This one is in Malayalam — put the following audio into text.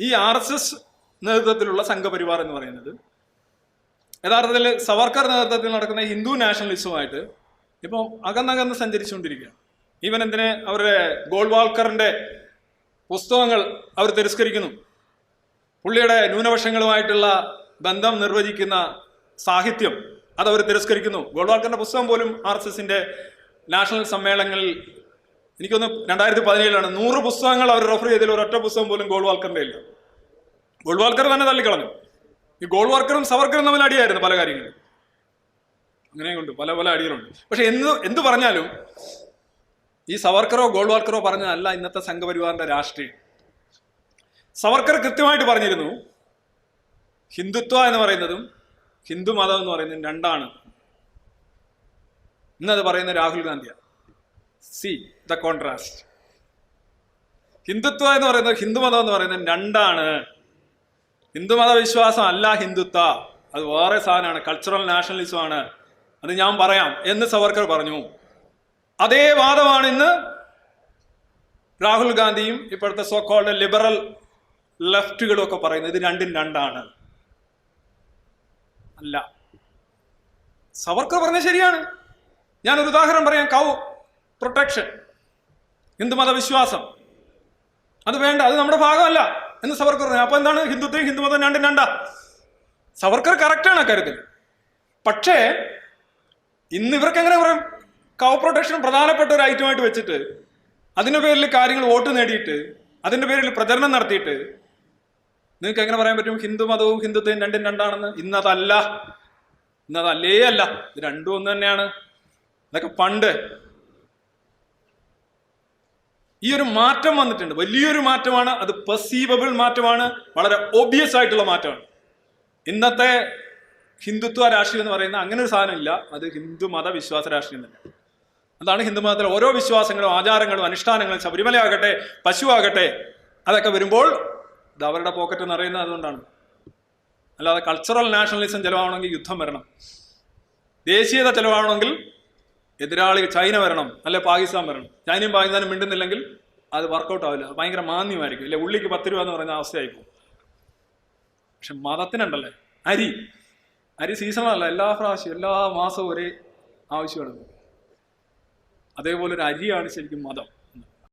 ഈ ആർ എസ് എസ് നേതൃത്വത്തിലുള്ള സംഘപരിവാർ എന്ന് പറയുന്നത് യഥാർത്ഥത്തിൽ സവർക്കർ നേതൃത്വത്തിൽ നടക്കുന്ന ഹിന്ദു നാഷണലിസവുമായിട്ട് ഇപ്പോൾ അകന്നകന്ന് സഞ്ചരിച്ചുകൊണ്ടിരിക്കുകയാണ്. ഈവൻ എന്തിന് അവരുടെ ഗോൾവാൾക്കറിന്റെ പുസ്തകങ്ങൾ അവർ തിരസ്കരിക്കുന്നു. പുള്ളിയുടെ ന്യൂനപക്ഷങ്ങളുമായിട്ടുള്ള ബന്ധം നിർവചിക്കുന്ന സാഹിത്യം അതവർ തിരസ്കരിക്കുന്നു. ഗോൾവാൾക്കറിന്റെ പുസ്തകം പോലും ആർ എസ് നാഷണൽ സമ്മേളനങ്ങളിൽ എനിക്കൊന്ന് രണ്ടായിരത്തി പതിനേഴിലാണ് നൂറ് പുസ്തകങ്ങൾ അവർ റെഫർ ചെയ്തതിൽ ഒരൊറ്റ പുസ്തകം പോലും ഗോൾവാൾക്കറിന്റെ ഇല്ല ഗോൾവാൾക്കർ തന്നെ തള്ളിക്കളഞ്ഞു ഈ ഗോൾവാൾക്കറും സവർക്കറും തമ്മിൽ അടിയായിരുന്നു പല കാര്യങ്ങളും. അങ്ങനെ അങ്ങനെയുണ്ട് പല പല അടികളുണ്ട്. പക്ഷെ എന്ത് എന്ത് പറഞ്ഞാലും ഈ സവർക്കറോ ഗോൾവാൾക്കറോ പറഞ്ഞതല്ല ഇന്നത്തെ സംഘപരിവാറിന്റെ രാഷ്ട്രീയം. സവർക്കർ കൃത്യമായിട്ട് പറഞ്ഞിരുന്നു ഹിന്ദുത്വ എന്ന് പറയുന്നതും ഹിന്ദു മതം എന്ന് പറയുന്നതും രണ്ടാണ്. ഇന്നത് പറയുന്ന Rahul ഗാന്ധിയാണ്. See the contrast. Hindutva എന്ന് പറയുന്നത് ഹിന്ദുമതം എന്ന് പറയുന്നത് രണ്ടാണ്. ഹിന്ദുമത വിശ്വാസം അല്ല ഹിന്ദുത്വ. അത് വേറെ സാധനമാണ്. കൾച്ചറൽ നാഷണലിസം ആണ്. അത് ഞാൻ പറയാം എന്ന് സവർക്കർ പറഞ്ഞു. അതേ വാദമാണ് ഇന്ന് രാഹുൽ ഗാന്ധിയും ഇപ്പോഴത്തെ സോക്കോൾഡ് ലിബറൽ ലെഫ്റ്റുകളും ഒക്കെ പറയുന്നത്. ഇത് രണ്ടും രണ്ടാണ്. അല്ല. സവർക്കർ പറഞ്ഞ ശരിയാണ്. ഞാൻ ഒരു ഉദാഹരണം പറയാം. കൗ പ്രൊട്ടക്ഷൻ. ഹിന്ദു മതവിശ്വാസം. അത് വേണ്ട അത് നമ്മുടെ ഭാഗമല്ല എന്ന് സവർക്കർ പറഞ്ഞു. അപ്പൊ എന്താണ് ഹിന്ദുത്വം ഹിന്ദുമതം രണ്ടും രണ്ട? സവർക്കർ കറക്റ്റാണ് അക്കാര്യത്തിൽ പക്ഷേ ഇന്ന് ഇവർക്ക് എങ്ങനെ പറയാം? കൗ പ്രൊട്ടക്ഷൻ പ്രധാനപ്പെട്ട ഒരു ഐറ്റമായിട്ട് വെച്ചിട്ട് അതിന്റെ പേരിൽ കാര്യങ്ങൾ വോട്ട് നേടിയിട്ട് അതിന്റെ പേരിൽ പ്രചരണം നടത്തിയിട്ട് നിങ്ങൾക്ക് എങ്ങനെ പറയാൻ പറ്റും? ഹിന്ദു മതവും ഹിന്ദുത്വവും രണ്ടും രണ്ടാണെന്ന്? ഇന്നതല്ല. ഇന്നതല്ലേ അല്ല. ഇത് രണ്ടും ഒന്ന് തന്നെയാണ്. ഇതൊക്കെ പണ്ട് ഈ ഒരു മാറ്റം വന്നിട്ടുണ്ട്. വലിയൊരു മാറ്റമാണ് അത് പെർസീവബിൾ മാറ്റമാണ് വളരെ ഒബിയസ് ആയിട്ടുള്ള മാറ്റമാണ്. ഇന്നത്തെ ഹിന്ദുത്വ രാഷ്ട്രീയം എന്ന് പറയുന്ന അങ്ങനെ ഒരു സാധനം ഇല്ല അത് ഹിന്ദു മത വിശ്വാസ രാഷ്ട്രീയം തന്നെ. അതാണ് ഹിന്ദു മതത്തിലെ ഓരോ വിശ്വാസങ്ങളും ആചാരങ്ങളും അനുഷ്ഠാനങ്ങളും ശബരിമല ആകട്ടെ പശു ആകട്ടെ അതൊക്കെ വരുമ്പോൾ ഇത് അവരുടെ പോക്കറ്റ് നിറയുന്നത് അതുകൊണ്ടാണ്. അല്ലാതെ കൾച്ചറൽ നാഷണലിസം ചെലവാണെങ്കിൽ യുദ്ധം വരണം. ദേശീയത ചെലവാണെങ്കിൽ എതിരാളി ചൈന വരണം അല്ലെ പാകിസ്ഥാൻ വരണം. ചൈനയും പാകിസ്ഥാനും മിണ്ടുന്നില്ലെങ്കിൽ അത് വർക്കൗട്ട് ആവില്ല. ഭയങ്കര മാന്യമായിരിക്കും. അല്ലെ ഉള്ളിക്ക് പത്ത് രൂപ എന്ന് പറയുന്ന അവസ്ഥയായിരിക്കും പക്ഷെ മതത്തിനുണ്ടല്ലേ? അരി. അരി സീസണല്ല എല്ലാ പ്രാവശ്യവും എല്ലാ മാസവും ഒരേ ആവശ്യമാണ്. അതേപോലെ ഒരു അരിയാണ് ശരിക്കും മതം.